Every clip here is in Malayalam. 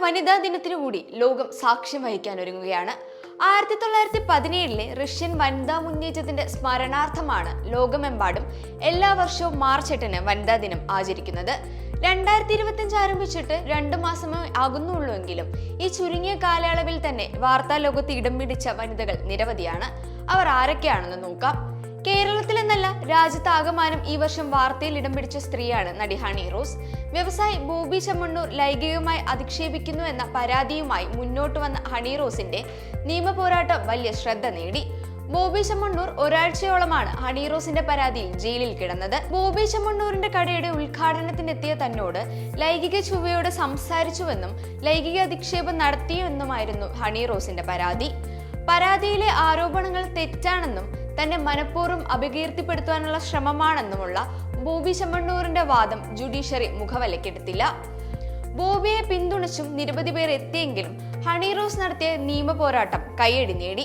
വനിതാ ദിനത്തിനു കൂടി ലോകം സാക്ഷ്യം വഹിക്കാൻ ഒരുങ്ങുകയാണ്. ആയിരത്തി തൊള്ളായിരത്തി പതിനേഴിലെ റഷ്യൻ വനിതാ മുന്നേറ്റത്തിന്റെ സ്മരണാർത്ഥമാണ് ലോകമെമ്പാടും എല്ലാ വർഷവും മാർച്ച് എട്ടിന് വനിതാ ദിനം ആചരിക്കുന്നത്. രണ്ടായിരത്തി ഇരുപത്തിയഞ്ച് ആരംഭിച്ചിട്ട് രണ്ടു മാസമേ ആകുന്നുള്ളൂവെങ്കിലും ഈ ചുരുങ്ങിയ കാലയളവിൽ തന്നെ വാർത്താ ലോകത്ത് ഇടം പിടിച്ച വനിതകൾ നിരവധിയാണ്. അവർ ആരൊക്കെയാണെന്ന് നോക്കാം. കേരളത്തിലെന്നല്ല രാജ്യത്താകമാനം ഈ വർഷം വാർത്തയിൽ ഇടം പിടിച്ച സ്ത്രീയാണ് നടി ഹണി റോസ്. വ്യവസായി ബോബി ചെമ്മണ്ണൂർ ലൈംഗികമായി അധിക്ഷേപിക്കുന്നു എന്ന പരാതിയുമായി മുന്നോട്ട് വന്ന ഹണി റോസിന്റെ നിയമപോരാട്ടം വലിയ ശ്രദ്ധ നേടി. ബോബി ചമ്മണ്ണൂർ ഒരാഴ്ചയോളമാണ് ഹണി റോസിന്റെ പരാതിയിൽ ജയിലിൽ കിടന്നത്. ബോബി ചമ്മണ്ണൂരിന്റെ കടയുടെ ഉദ്ഘാടനത്തിനെത്തിയ തന്നോട് ലൈംഗിക ചുവയോട് സംസാരിച്ചുവെന്നും ലൈംഗിക അധിക്ഷേപം നടത്തിയെന്നുമായിരുന്നു ഹണി റോസിന്റെ പരാതി. പരാതിയിലെ ആരോപണങ്ങൾ തെറ്റാണെന്നും തന്നെ മനഃപൂർവം അപകീർത്തിപ്പെടുത്തുവാനുള്ള ശ്രമമാണെന്നുമുള്ള ബോബി ചെമ്മണ്ണൂറിന്റെ വാദം ജുഡീഷ്യറി മുഖവലക്കെടുത്തില്ല ബോബിയെ പിന്തുണച്ചും നിരവധി പേർ എത്തിയെങ്കിലും ഹണി റോസ് നടത്തിയ നിയമ പോരാട്ടം കൈയടി നേടി.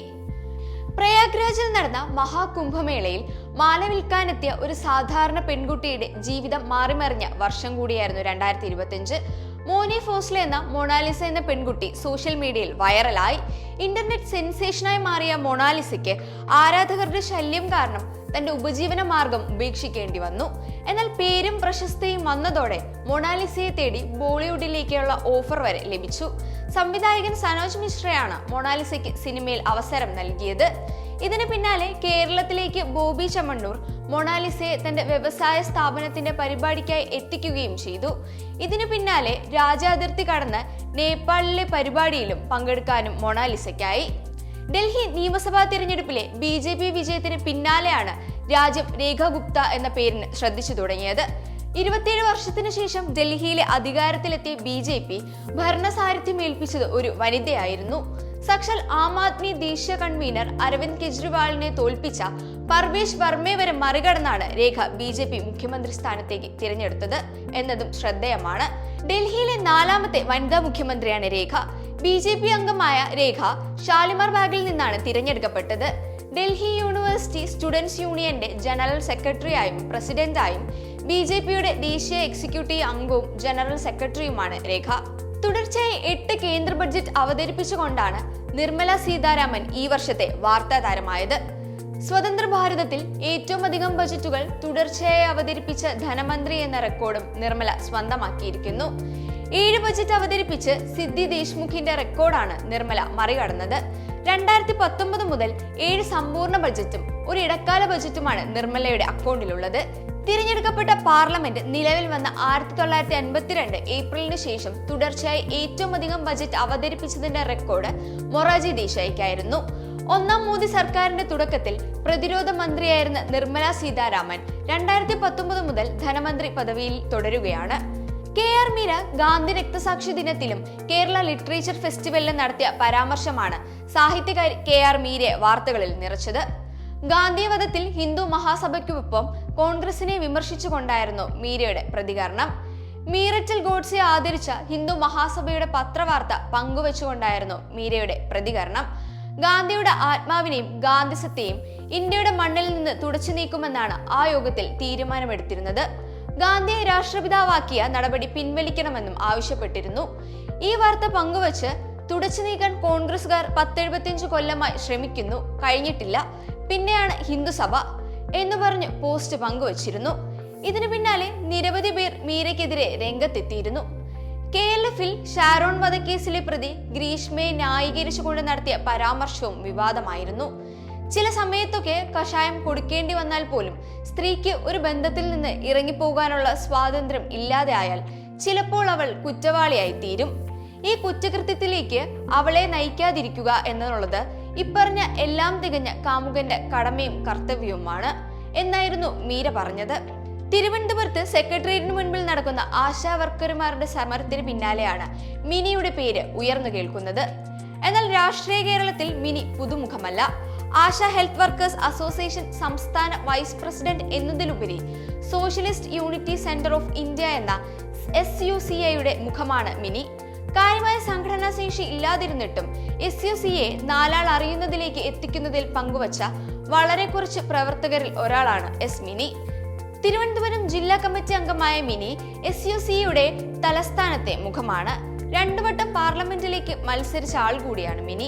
പ്രയാഗ്രാജിൽ നടന്ന മഹാകുംഭമേളയിൽ മാല വിൽക്കാനെത്തിയ ഒരു സാധാരണ പെൺകുട്ടിയുടെ ജീവിതം മാറിമറിഞ്ഞ വർഷം കൂടിയായിരുന്നു രണ്ടായിരത്തി ഇരുപത്തിയഞ്ച്. മോനി ഫോസ്ലെ എന്ന മൊണാലിസ എന്ന പെൺകുട്ടി സോഷ്യൽ മീഡിയയിൽ വൈറലായി. ഇന്റർനെറ്റ് സെൻസേഷനായി മാറിയ മൊണാലിസയ്ക്ക് ആരാധകരുടെ ശല്യം കാരണം തന്റെ ഉപജീവന മാർഗം ഉപേക്ഷിക്കേണ്ടി വന്നു. എന്നാൽ പേരും പ്രശസ്തിയും വന്നതോടെ മൊണാലിസയെ തേടി ബോളിവുഡിലേക്കുള്ള ഓഫർ വരെ ലഭിച്ചു. സംവിധായകൻ സനോജ് മിശ്രയാണ് മൊണാലിസയ്ക്ക് സിനിമയിൽ അവസരം നൽകിയത്. ഇതിന് പിന്നാലെ കേരളത്തിലേക്ക് ബോബി ചമ്മണ്ണൂർ മൊണാലിസയെ തന്റെ വ്യവസായ സ്ഥാപനത്തിന്റെ പരിപാടിക്കായി എത്തിക്കുകയും ചെയ്തു. ഇതിനു പിന്നാലെ രാജ്യാതിർത്തി കടന്ന് നേപ്പാളിലെ പരിപാടിയിലും പങ്കെടുക്കാനും മൊണാലിസയ്ക്കായി. ഡൽഹി നിയമസഭാ തിരഞ്ഞെടുപ്പിലെ ബി ജെ പി വിജയത്തിന് പിന്നാലെയാണ് രാജ്യം രേഖ ഗുപ്ത എന്ന പേരിന് ശ്രദ്ധിച്ചു തുടങ്ങിയത്. ഇരുപത്തിയേഴ് വർഷത്തിനു ശേഷം ഡൽഹിയിലെ അധികാരത്തിലെത്തിയ ബി ജെ പി ഭരണസാരഥ്യം ഏൽപ്പിച്ചത് ഒരു വനിതയായിരുന്നു. സക്ഷൽ ആം ആദ്മി ദേശീയ കൺവീനർ അരവിന്ദ് കെജ്രിവാളിനെ തോൽപ്പിച്ച പർവേഷ് വർമ്മയെ വരെ മറികടന്നാണ് രേഖ ബി ജെ പി മുഖ്യമന്ത്രി സ്ഥാനത്തേക്ക് തിരഞ്ഞെടുത്തത് എന്നതും ശ്രദ്ധേയമാണ്. ഡൽഹിയിലെ നാലാമത്തെ വനിതാ മുഖ്യമന്ത്രിയാണ് രേഖ. ബി ജെ പി അംഗമായ രേഖ ഷാലിമാർ ബാഗിൽ നിന്നാണ് തിരഞ്ഞെടുക്കപ്പെട്ടത്. ഡൽഹി യൂണിവേഴ്സിറ്റി സ്റ്റുഡൻസ് യൂണിയന്റെ ജനറൽ സെക്രട്ടറിയായും പ്രസിഡന്റായും ബി ജെ പിയുടെ ദേശീയ എക്സിക്യൂട്ടീവ് അംഗവും ജനറൽ സെക്രട്ടറിയുമാണ് രേഖ. തുടർച്ചയായി എട്ട് കേന്ദ്ര ബഡ്ജറ്റ് അവതരിപ്പിച്ചുകൊണ്ടാണ് നിർമ്മല സീതാരാമൻ ഈ വർഷത്തെ വാർത്താ താരമായത് സ്വതന്ത്ര ഭാരതത്തിൽ ഏറ്റവും അധികം ബജറ്റുകൾ തുടർച്ചയായി അവതരിപ്പിച്ച ധനമന്ത്രി എന്ന റെക്കോർഡും നിർമ്മല സ്വന്തമാക്കിയിരിക്കുന്നു. ഏഴ് ബജറ്റ് അവതരിപ്പിച്ച് സിദ്ധി ദേശ്മുഖിന്റെ റെക്കോർഡാണ് നിർമ്മല മറികടന്നത്. രണ്ടായിരത്തി പത്തൊമ്പത് മുതൽ ഏഴ് സമ്പൂർണ ബജറ്റും ഒരു ഇടക്കാല ബജറ്റുമാണ് നിർമ്മലയുടെ അക്കൗണ്ടിലുള്ളത്. തിരഞ്ഞെടുക്കപ്പെട്ട പാർലമെന്റ് നിലവിൽ വന്ന ആയിരത്തി തൊള്ളായിരത്തി അൻപത്തിരണ്ട് ഏപ്രിലിന് ശേഷം തുടർച്ചയായി ഏറ്റവും അധികം ബജറ്റ് അവതരിപ്പിച്ചതിന്റെ റെക്കോർഡ് മൊറാജി ദേശായിക്കായിരുന്നു. ഒന്നാം മോദി സർക്കാരിന്റെ തുടക്കത്തിൽ പ്രതിരോധ മന്ത്രിയായിരുന്ന നിർമ്മല സീതാരാമൻ രണ്ടായിരത്തി പത്തൊമ്പത് മുതൽ ധനമന്ത്രി പദവിയിൽ തുടരുകയാണ്. കെ ആർ മീര ഗാന്ധി രക്തസാക്ഷി ദിനത്തിലും കേരള ലിറ്ററേച്ചർ ഫെസ്റ്റിവലിലും നടത്തിയ പരാമർശമാണ് സാഹിത്യകാരി കെ ആർ മീരയെ വാർത്തകളിൽ നിറച്ചത്. ഗാന്ധിവധത്തിൽ ഹിന്ദു മഹാസഭയ്ക്കൊപ്പം കോൺഗ്രസിനെ വിമർശിച്ചുകൊണ്ടായിരുന്നു മീരയുടെ പ്രതികരണം. മീററ്റിൽ ഗോഡ്സെ ആദരിച്ച ഹിന്ദു മഹാസഭയുടെ പത്രവാർത്ത പങ്കുവച്ചുകൊണ്ടായിരുന്നു മീരയുടെ പ്രതികരണം. ഗാന്ധിയുടെ ആത്മാവിനെയും ഗാന്ധിസത്തെയും ഇന്ത്യയുടെ മണ്ണിൽ നിന്ന് തുടച്ചു നീക്കുമെന്നാണ് ആ യോഗത്തിൽ തീരുമാനമെടുത്തിരുന്നത്. ഗാന്ധിയെ രാഷ്ട്രപിതാവാക്കിയ നടപടി പിൻവലിക്കണമെന്നും ആവശ്യപ്പെട്ടിരുന്നു. ഈ വാർത്ത പങ്കുവച്ച് തുടച്ചു നീക്കാൻ കോൺഗ്രസുകാർ പത്തെഴുപത്തിയഞ്ച് കൊല്ലമായി ശ്രമിക്കുന്നു കഴിഞ്ഞിട്ടില്ല. പിന്നെയാണ് ഹിന്ദുസഭ എന്ന് പറഞ്ഞ് പോസ്റ്റ് പങ്കുവച്ചിരുന്നു. ഇതിനു പിന്നാലെ നിരവധി പേർ മീരയ്ക്കെതിരെ രംഗത്തെത്തിയിരുന്നു. കെ എൽ എഫിൽ ഷാരോൺ വധക്കേസിലെ പ്രതി ഗ്രീഷ്മയെ ന്യായീകരിച്ചുകൊണ്ട് നടത്തിയ പരാമർശവും വിവാദമായിരുന്നു. ചില സമയത്തൊക്കെ കഷായം കൊടുക്കേണ്ടി വന്നാൽ പോലും സ്ത്രീക്ക് ഒരു ബന്ധത്തിൽ നിന്ന് ഇറങ്ങിപ്പോകാനുള്ള സ്വാതന്ത്ര്യം ഇല്ലാതെ ആയാൽ ചിലപ്പോൾ അവൾ കുറ്റവാളിയായി തീരും. ഈ കുറ്റകൃത്യത്തിലേക്ക് അവളെ നയിക്കാതിരിക്കുക എന്നുള്ളത് ഇപ്പറഞ്ഞ എല്ലാം തികഞ്ഞ കാമുകന്റെ കടമയും കർത്തവ്യവുമാണ് എന്നായിരുന്നു മീര പറഞ്ഞത്. തിരുവനന്തപുരത്ത് സെക്രട്ടേറിയറ്റിന് മുൻപിൽ നടക്കുന്ന ആശാ വർക്കർമാരുടെ സമരത്തിന് പിന്നാലെയാണ് മിനിയുടെ പേര് ഉയർന്നു കേൾക്കുന്നത്. എന്നാൽ രാഷ്ട്രീയ കേരളത്തിൽ മിനി പുതുമുഖമല്ല. ആശാ ഹെൽത്ത് വർക്കേഴ്സ് അസോസിയേഷൻ സംസ്ഥാന വൈസ് പ്രസിഡന്റ് എന്നതിലുപരി socialist unity centre of India എന്ന എസ് യു സി ഐയുടെ മുഖമാണ് മിനി. കാര്യമായ സംഘടനാ ശേഷി ഇല്ലാതിരുന്നിട്ടും എസ് യു സിയെ നാലാൾ അറിയുന്നതിലേക്ക് എത്തിക്കുന്നതിൽ പങ്കുവച്ച വളരെ കുറച്ച് പ്രവർത്തകരിൽ ഒരാളാണ് എസ് മിനി. തിരുവനന്തപുരം ജില്ലാ കമ്മിറ്റി അംഗമായ മിനി എസ് യു സിയുടെ തലസ്ഥാനത്തെ മുഖമാണ്. രണ്ടുവട്ടം പാർലമെന്റിലേക്ക് മത്സരിച്ച ആൾ കൂടിയാണ് മിനി.